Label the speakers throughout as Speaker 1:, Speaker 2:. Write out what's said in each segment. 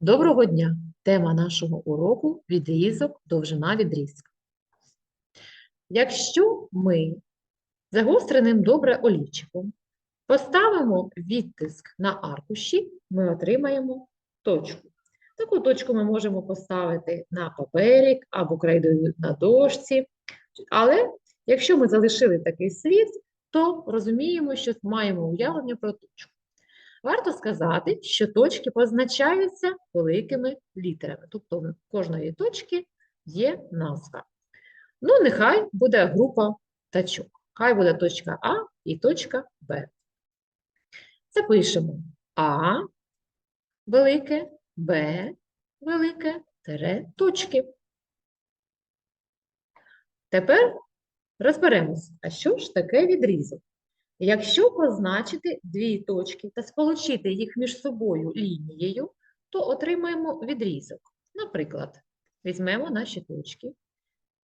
Speaker 1: Доброго дня! Тема нашого уроку відрізок, довжина відрізка. Якщо ми загостреним добре олівчиком поставимо відтиск на аркуші, ми отримаємо точку. Таку точку ми можемо поставити на папері або крейдою на дошці. Але якщо ми залишили такий слід, то розуміємо, що маємо уявлення про точку. Варто сказати, що точки позначаються великими літерами, тобто в кожної точки є назва. Ну, нехай буде група тачок. Хай буде точка А і точка Б. Запишемо А велике, Б велике, тире точки. Тепер розберемося, а що ж таке відрізок? Якщо позначити дві точки та сполучити їх між собою лінією, то отримаємо відрізок. Наприклад, візьмемо наші точки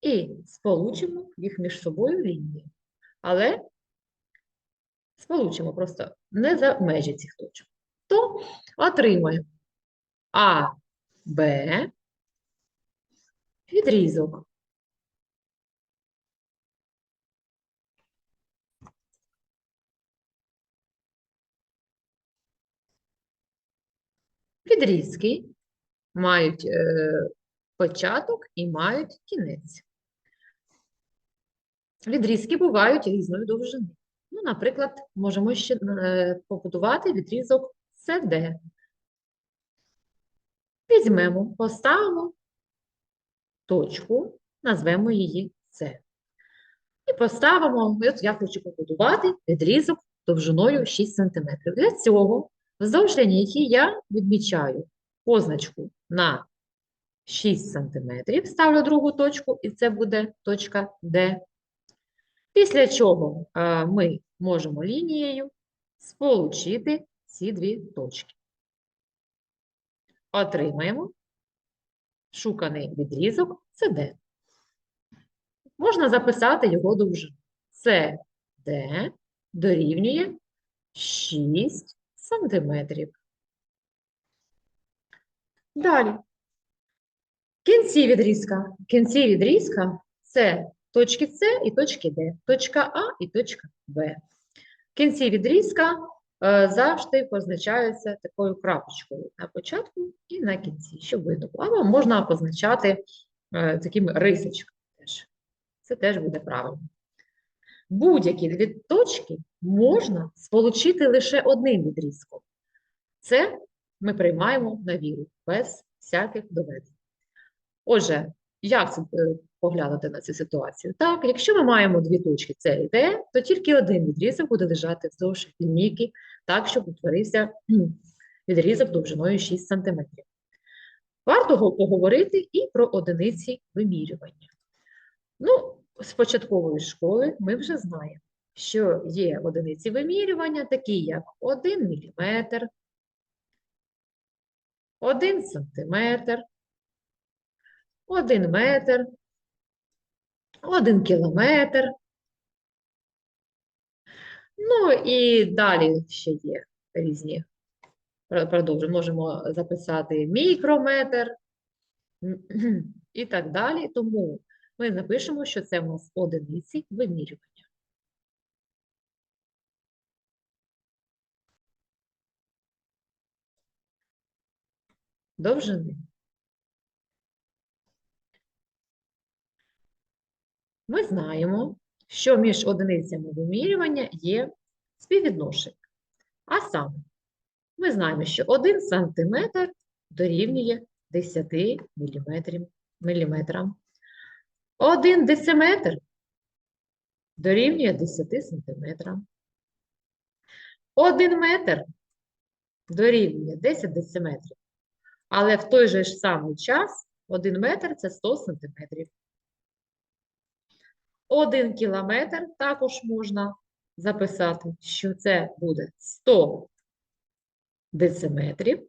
Speaker 1: і сполучимо їх між собою лінією. Але сполучимо просто не за межі цих точок. То отримаємо А, відрізок. Відрізки мають е, початок і мають кінець. Відрізки бувають різної довжини. Ну, наприклад, можемо ще е, побудувати відрізок CD. Візьмемо, поставимо точку, назвемо її С. І поставимо, от я хочу побудувати відрізок довжиною 6 см. Для цього Вздовж лінійки я відмічаю позначку на 6 см, ставлю другу точку, і це буде точка D. Після чого е, ми можемо лінією сполучити ці дві точки. Отримаємо шуканий відрізок CD. Можна записати його довжину. CD дорівнює 6 сантиметрів. Далі. Кінці відрізка. Кінці відрізка це точки С і точки Д, точка А і точка Б. Кінці відрізка е, завжди позначаються такою крапочкою на початку і на кінці, щоб видно. Або можна позначати е, такими рисочками теж. Це теж буде правильно. Будь-які дві точки можна сполучити лише одним відрізком. Це ми приймаємо на віру, без всяких доведень. Отже, як це е, поглянути на цю ситуацію? Так, якщо ми маємо дві точки С і Д, то тільки один відрізок буде лежати вздовж лінійки, так, щоб утворився відрізок довжиною 6 см. Варто поговорити і про одиниці вимірювання. Ну, з початкової школи ми вже знаємо, що є одиниці вимірювання, такі як 1 мм, 1 сантиметр, 1 метр, 1 кілометр. Ну і далі ще є різні. Продовжуємо, можемо записати мікрометр і так далі. Тому ми напишемо, що це у нас одиниці вимірювання. Довжини. Ми знаємо, що між одиницями вимірювання є співвідношення. А саме, ми знаємо, що 1 см дорівнює 10 мм. 1 дециметр дорівнює 10 сантиметрам. 1 метр дорівнює 10 дециметрів. Але в той же ж самий час 1 метр це 100 сантиметрів. 1 кілометр також можна записати, що це буде 100 дециметрів.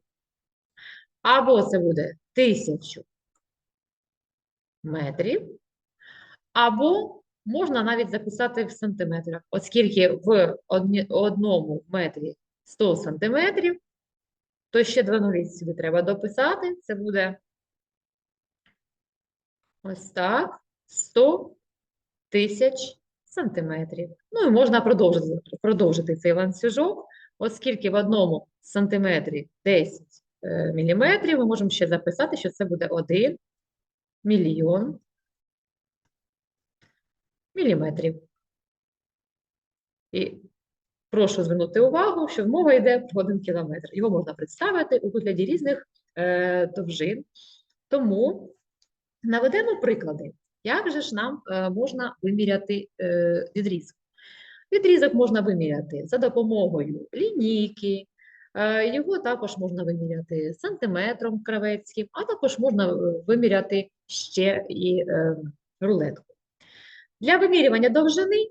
Speaker 1: Або це буде 1000 метрів. Або можна навіть записати в сантиметрах, оскільки в одному метрі 100 сантиметрів, то ще два нулі сюди треба дописати. Це буде ось так, 100 тисяч сантиметрів. Ну і можна продовжити, продовжити цей ланцюжок, оскільки в одному сантиметрі 10 е, міліметрів, ми можемо ще записати, що це буде 1 мільйон міліметрів. І прошу звернути увагу, що мова йде про один кілометр. Його можна представити у вигляді різних е, довжин. Тому наведемо приклади. Як же ж нам е, можна виміряти е, відрізок? Відрізок можна виміряти за допомогою лінійки, е, його також можна виміряти сантиметром кравецьким, а також можна е, виміряти ще і е, рулетку. Для вимірювання довжини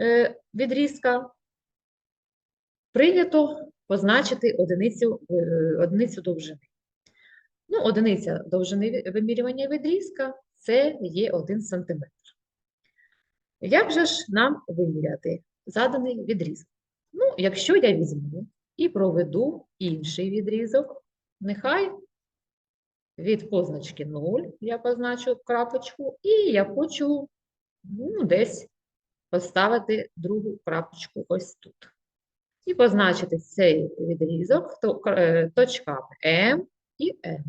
Speaker 1: е, відрізка прийнято позначити одиницю, е, одиницю довжини. Ну, одиниця довжини вимірювання відрізка це є 1 см. Як же ж нам виміряти заданий відрізок? Ну, якщо я візьму і проведу інший відрізок, нехай від позначки 0 я позначу крапочку, і я хочу ну, десь поставити другу крапочку ось тут. І позначити цей відрізок е, точками М і N.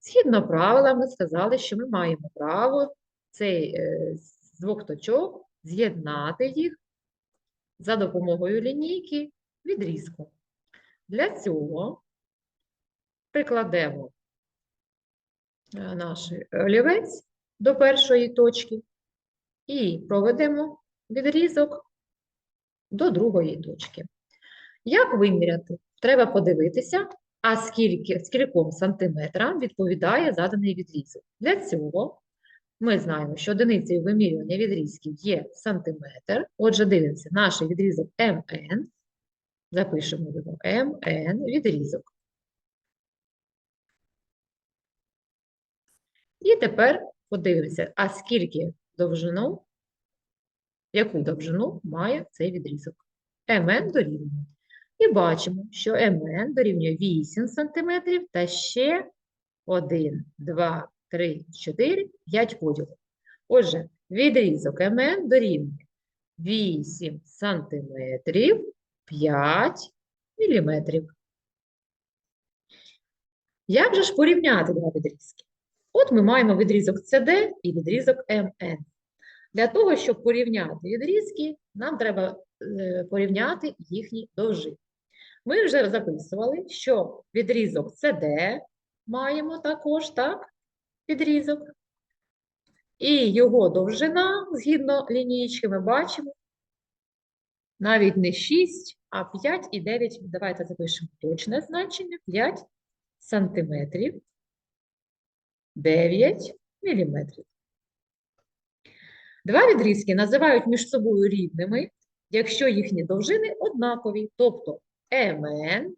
Speaker 1: Згідно правила, ми сказали, що ми маємо право цей е, з двох точок з'єднати їх за допомогою лінійки відрізку. Для цього прикладемо е, наш олівець до першої точки і проведемо відрізок до другої точки. Як виміряти? Треба подивитися, а скільки, скільком сантиметрам відповідає заданий відрізок. Для цього ми знаємо, що одиницею вимірювання відрізків є сантиметр. Отже, дивимося, наш відрізок МН. Запишемо його МН відрізок. І тепер подивимося, а скільки довжину, яку довжину має цей відрізок. МН дорівнює. І бачимо, що МН дорівнює 8 см та ще 1, 2, 3, 4, 5 поділів. Отже, відрізок МН дорівнює 8 см 5 мм. Як же ж порівняти два відрізки? От ми маємо відрізок CD і відрізок МН. Для того, щоб порівняти відрізки, нам треба е, порівняти їхні довжини. Ми вже записували, що відрізок CD маємо також, так, відрізок. І його довжина, згідно лінійки, ми бачимо навіть не 6, а 5 і 9. Давайте запишемо точне значення. 5 сантиметрів, 9 міліметрів. Два відрізки називають між собою рівними, якщо їхні довжини однакові. Тобто МН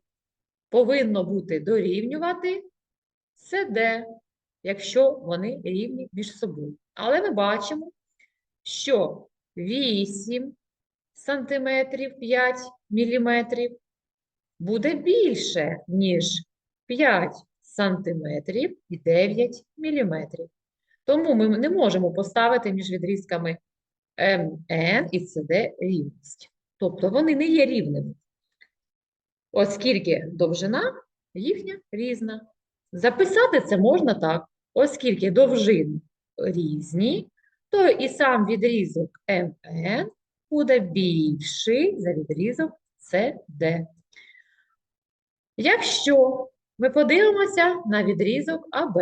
Speaker 1: повинно бути дорівнювати СД, якщо вони рівні між собою. Але ми бачимо, що 8 сантиметрів 5 міліметрів буде більше, ніж 5 сантиметрів і 9 міліметрів. Тому ми не можемо поставити між відрізками МН і СД рівність. Тобто вони не є рівними, оскільки довжина їхня різна. Записати це можна так, оскільки довжини різні, то і сам відрізок МН буде більший за відрізок СД. Якщо ми подивимося на відрізок АБ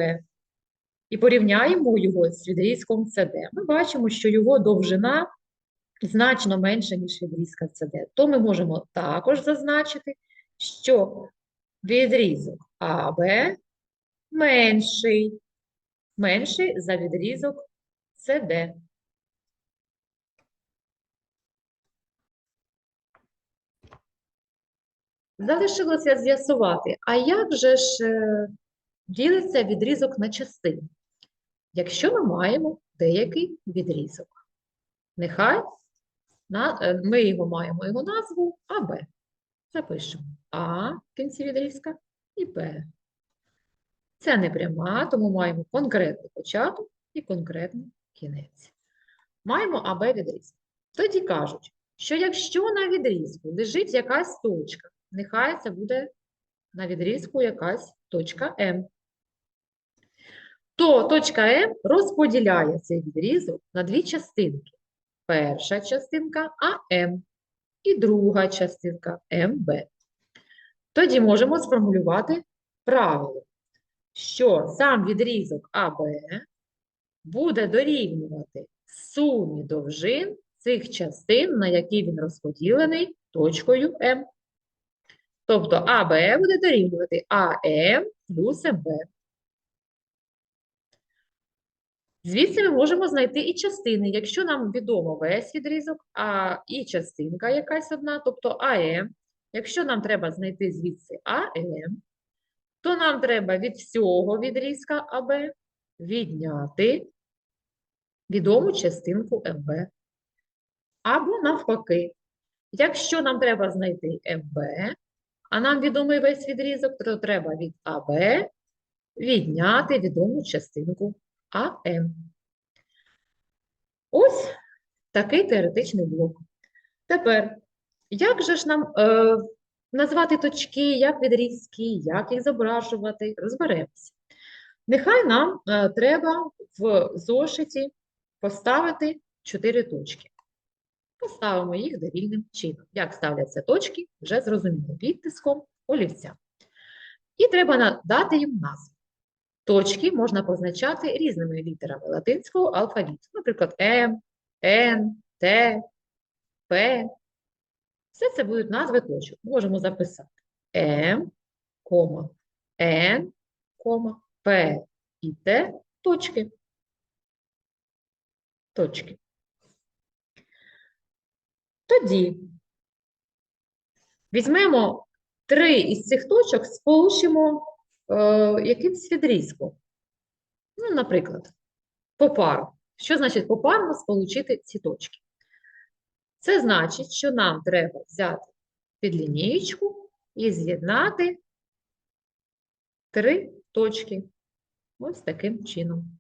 Speaker 1: і порівняємо його з відрізком СД, ми бачимо, що його довжина значно менша, ніж відрізка СД. То ми можемо також зазначити, що відрізок АБ менший, менший за відрізок СД. Залишилося з'ясувати, а як же ж е, ділиться відрізок на частини, якщо ми маємо деякий відрізок. Нехай е, ми його маємо його назву АБ. Запишемо А в кінці відрізка і Б. Це не пряма, тому маємо конкретний початок і конкретний кінець. Маємо АБ відрізок. Тоді кажуть, що якщо на відрізку лежить якась точка, нехай це буде на відрізку якась точка М, то точка М розподіляє цей відрізок на дві частинки. Перша частинка АМ і друга частинка МБ. Тоді можемо сформулювати правило, що сам відрізок АБ буде дорівнювати сумі довжин цих частин, на які він розподілений точкою М. Тобто АБ буде дорівнювати АМ плюс МБ. Звідси ми можемо знайти і частини, якщо нам відомо весь відрізок, а і частинка якась одна, тобто АМ. Якщо нам треба знайти звідси АМ, то нам треба від всього відрізка АБ відняти відому частинку МБ. Або навпаки, якщо нам треба знайти МБ, а нам відомий весь відрізок, то треба від АБ відняти відому частинку АМ. Ось такий теоретичний блок. Тепер, як же ж нам е, назвати точки, як відрізки, як їх зображувати, розберемося. Нехай нам е, треба в зошиті поставити 4 точки. Поставимо їх довільним чином. Як ставляться точки, вже зрозуміло, відтиском олівця. І треба надати їм назву. Точки можна позначати різними літерами латинського алфавіту. Наприклад, М, Н, Т, П. Все це будуть назви точок. Можемо записати М, Н, П і Т точки. Точки. Тоді візьмемо три із цих точок, сполучимо якимсь відрізком. Ну, наприклад, попарно. Що значить попарно сполучити ці точки? Це значить, що нам треба взяти під лінієчку і з'єднати три точки. Ось таким чином.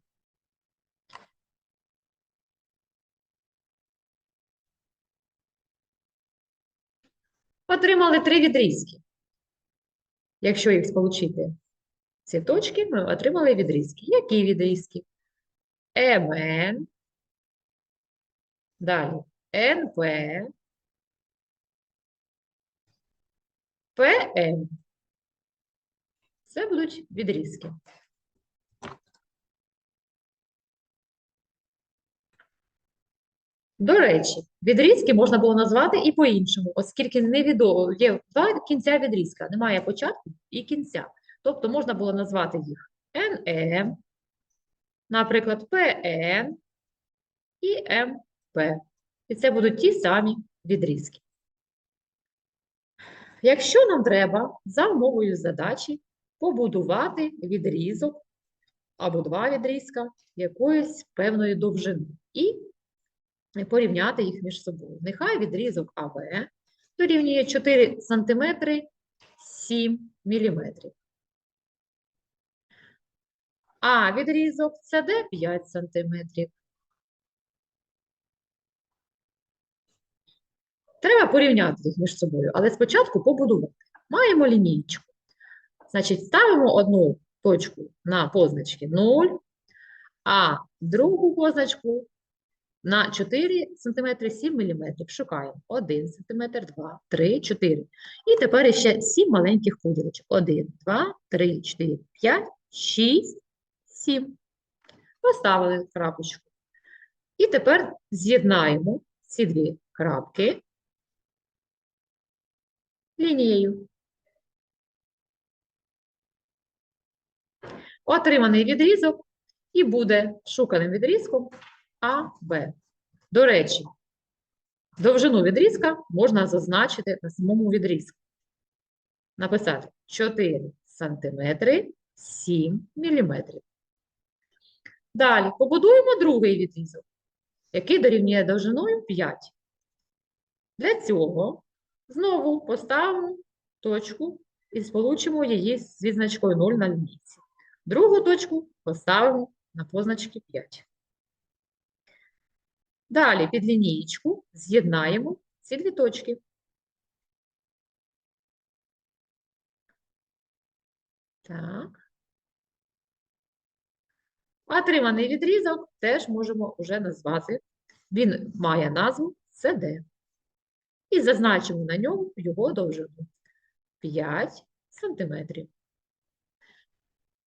Speaker 1: Отримали три відрізки. Якщо їх сполучити, ці точки, ми отримали відрізки. Які відрізки? МН, далі НП, ПМ. Це будуть відрізки. До речі, відрізки можна було назвати і по-іншому, оскільки невідомо є два кінця відрізка, немає початку і кінця. Тобто можна було назвати їх НМ, наприклад, ПН і МП. І це будуть ті самі відрізки. Якщо нам треба за умовою задачі побудувати відрізок або два відрізка якоїсь певної довжини і порівняти їх між собою. Нехай відрізок АВ дорівнює 4 см 7 мм. А відрізок СД 5 см. Треба порівняти їх між собою, але спочатку побудувати. Маємо лінійку. Значить, ставимо одну точку на позначці 0, а другу позначку на 4 см 7 мм. Шукаємо 1 см, 2, 3, 4. І тепер ще 7 маленьких поділочок. 1, 2, 3, 4, 5, 6, 7. Поставили крапочку. І тепер з'єднаємо ці дві крапки лінією. Отриманий відрізок і буде шуканим відрізком АБ. До речі, довжину відрізка можна зазначити на самому відрізку. Написати 4 сантиметри 7 міліметрів. Далі побудуємо другий відрізок, який дорівнює довжиною 5. Для цього знову поставимо точку і сполучимо її з відзначкою 0 на лінійці. Другу точку поставимо на позначки 5. Далі під лінієчку з'єднаємо ці дві точки. Так. Отриманий відрізок теж можемо вже назвати. Він має назву CD. І зазначимо на ньому його довжину 5 сантиметрів.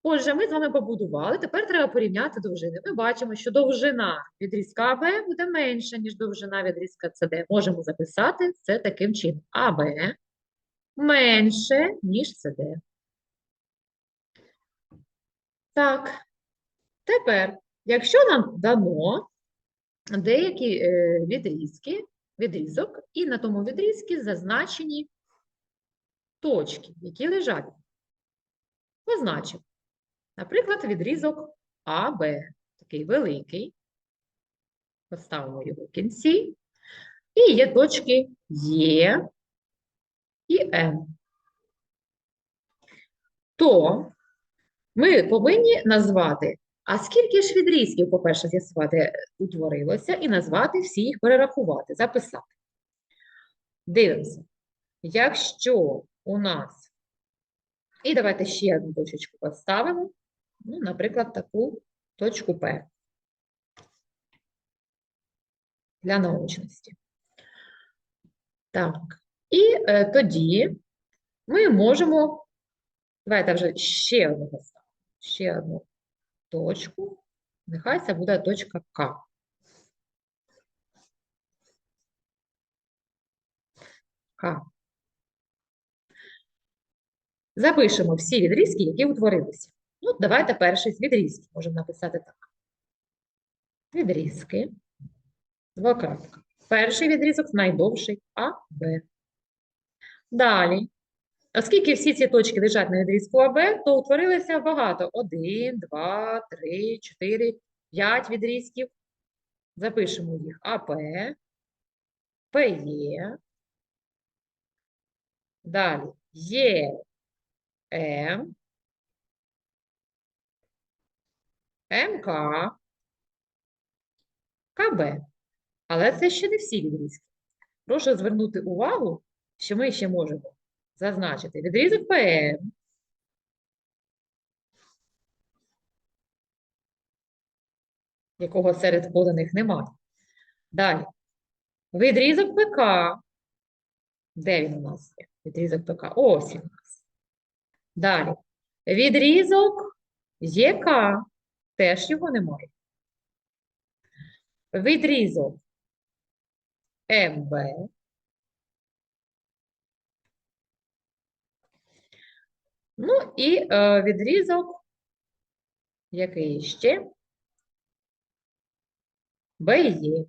Speaker 1: Отже, ми з вами побудували, тепер треба порівняти довжини. Ми бачимо, що довжина відрізка АБ буде менша, ніж довжина відрізка СД. Можемо записати це таким чином. АБ менше, ніж СД. Так, тепер, якщо нам дано деякі е, відрізки, відрізок, і на тому відрізці зазначені точки, які лежать. Позначимо. Наприклад, відрізок АБ, такий великий. Поставимо його в кінці. І є точки Е і М. То ми повинні назвати, а скільки ж відрізків, по-перше, з'ясувати утворилося, і назвати всі їх перерахувати, записати. Дивимося. Якщо у нас, і давайте ще одну точечку поставимо, ну, наприклад, таку точку П для наочності. Так, і е, тоді ми можемо, давайте вже ще одну поставимо, ще одну точку, нехай це буде точка К. К. Запишемо всі відрізки, які утворилися. Ну, давайте перший з відрізків можемо написати так. Відрізки. Двокрапка. Перший відрізок найдовший А, Б. Далі. Оскільки всі ці точки лежать на відрізку АБ, то утворилося багато. Один, два, три, чотири, п'ять відрізків. Запишемо їх АП, ПЕ. Далі Є, МК, КБ. Але це ще не всі відрізки. Прошу звернути увагу, що ми ще можемо зазначити відрізок ПМ, якого серед поданих немає. Далі. Відрізок ПК. Де він у нас є? Відрізок ПК. Ось він у нас. Далі. Відрізок ЄК. Теж його немає. Відрізок МБ. Ну і е, відрізок, який ще? БЄ.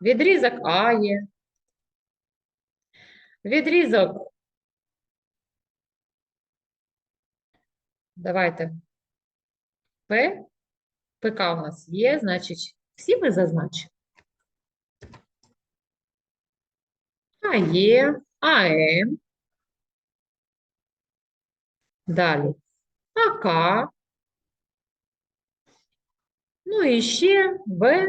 Speaker 1: Відрізок А є. Відрізок. Давайте. П. ПК у нас є, значить, всі ми зазначимо. А є, АМ. Далі. АК. Ну і ще В.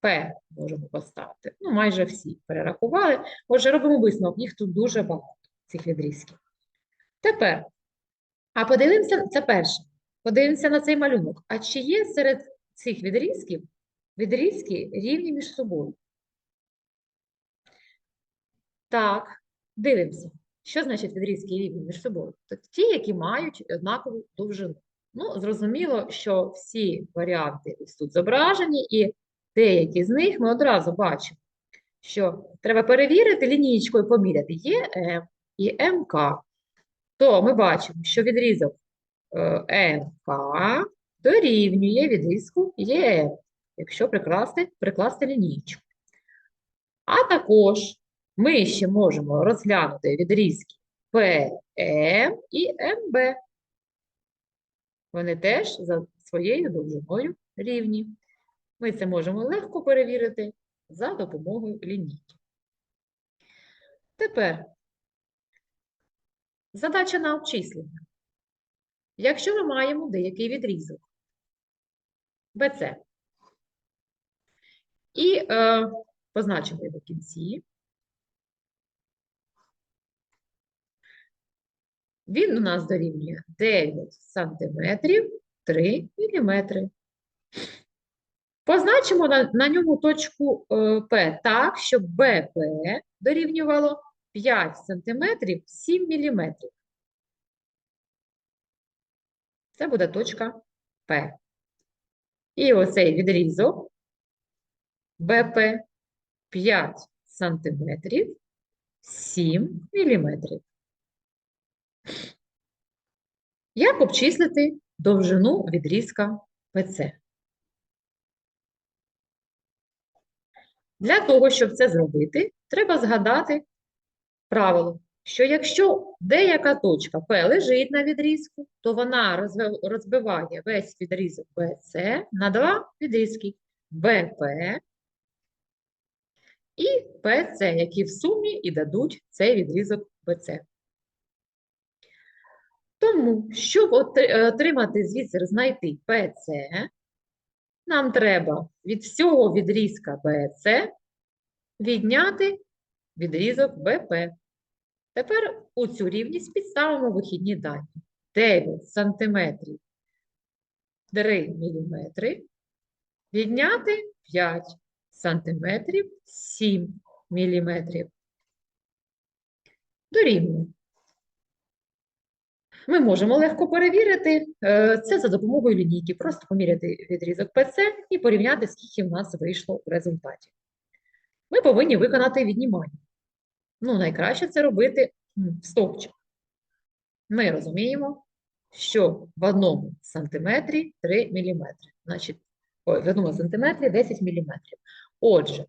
Speaker 1: П можемо поставити. Ну, майже всі перерахували. Отже, робимо висновок. Їх тут дуже багато, цих відрізків. Тепер, а подивимося, це перше. Подивимося на цей малюнок. А чи є серед цих відрізків відрізки рівні між собою? Так, дивимося. Що значить відрізки рівні між собою? Тобто ті, які мають однакову довжину. Ну, зрозуміло, що всі варіанти ось тут зображені, і деякі з них ми одразу бачимо, що треба перевірити лінійкою поміряти є М і МК. То ми бачимо, що відрізок е, МК дорівнює відрізку ЄМ, якщо прикласти, прикласти лінійку. А також ми ще можемо розглянути відрізки ПМ і МБ. Вони теж за своєю довжиною рівні. Ми це можемо легко перевірити за допомогою лінійки. Тепер задача на обчислення. Якщо ми маємо деякий відрізок BC і е, позначимо його в кінці, він у нас дорівнює 9 сантиметрів 3 міліметри. Позначимо на, на ньому точку е, P так, щоб БП дорівнювало 5 сантиметрів 7 міліметрів. Це буде точка П. І оцей відрізок БП 5 сантиметрів 7 міліметрів. Як обчислити довжину відрізка ПЦ? Для того, щоб це зробити, треба згадати правило, що якщо деяка точка P лежить на відрізку, то вона розбиває весь відрізок BC на два відрізки BP і PC, які в сумі і дадуть цей відрізок BC. Тому, щоб отримати звідси знайти PC, нам треба від всього відрізка BC відняти відрізок BP. Тепер у цю рівність підставимо вихідні дані. 9 сантиметрів 3 міліметри відняти 5 сантиметрів 7 міліметрів. Дорівнює. Ми можемо легко перевірити е, це за допомогою лінійки. Просто поміряти відрізок PC і порівняти, скільки в нас вийшло в результаті. Ми повинні виконати віднімання. Ну, найкраще це робити в стовпчик. Ми розуміємо, що в одному сантиметрі 3 міліметри. Значить, в одному сантиметрі 10 міліметрів. Отже,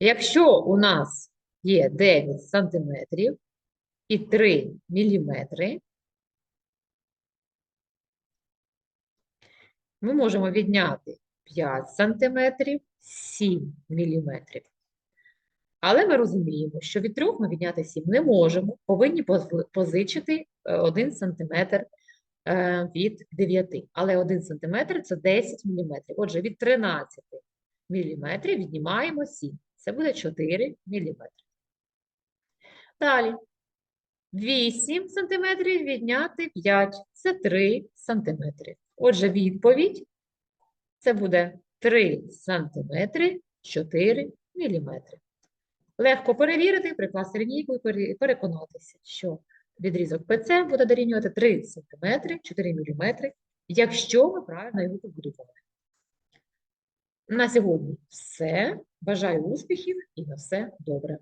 Speaker 1: якщо у нас є 9 сантиметрів і 3 міліметри, ми можемо відняти 5 сантиметрів, 7 міліметрів. Але ми розуміємо, що від 3 ми відняти 7 не можемо, повинні позичити 1 сантиметр е, від 9. Але 1 сантиметр – це 10 міліметрів. Отже, від 13 міліметрів віднімаємо 7. Це буде 4 міліметри. Далі. 8 сантиметрів відняти 5. Це 3 сантиметри. Отже, відповідь це буде 3 сантиметри 4 міліметри. Легко перевірити, прикласти лінійку і переконатися, що відрізок ПЦ буде дорівнювати 3 см 4 мм, якщо ми правильно його побудували. На сьогодні все. Бажаю успіхів і на все добре.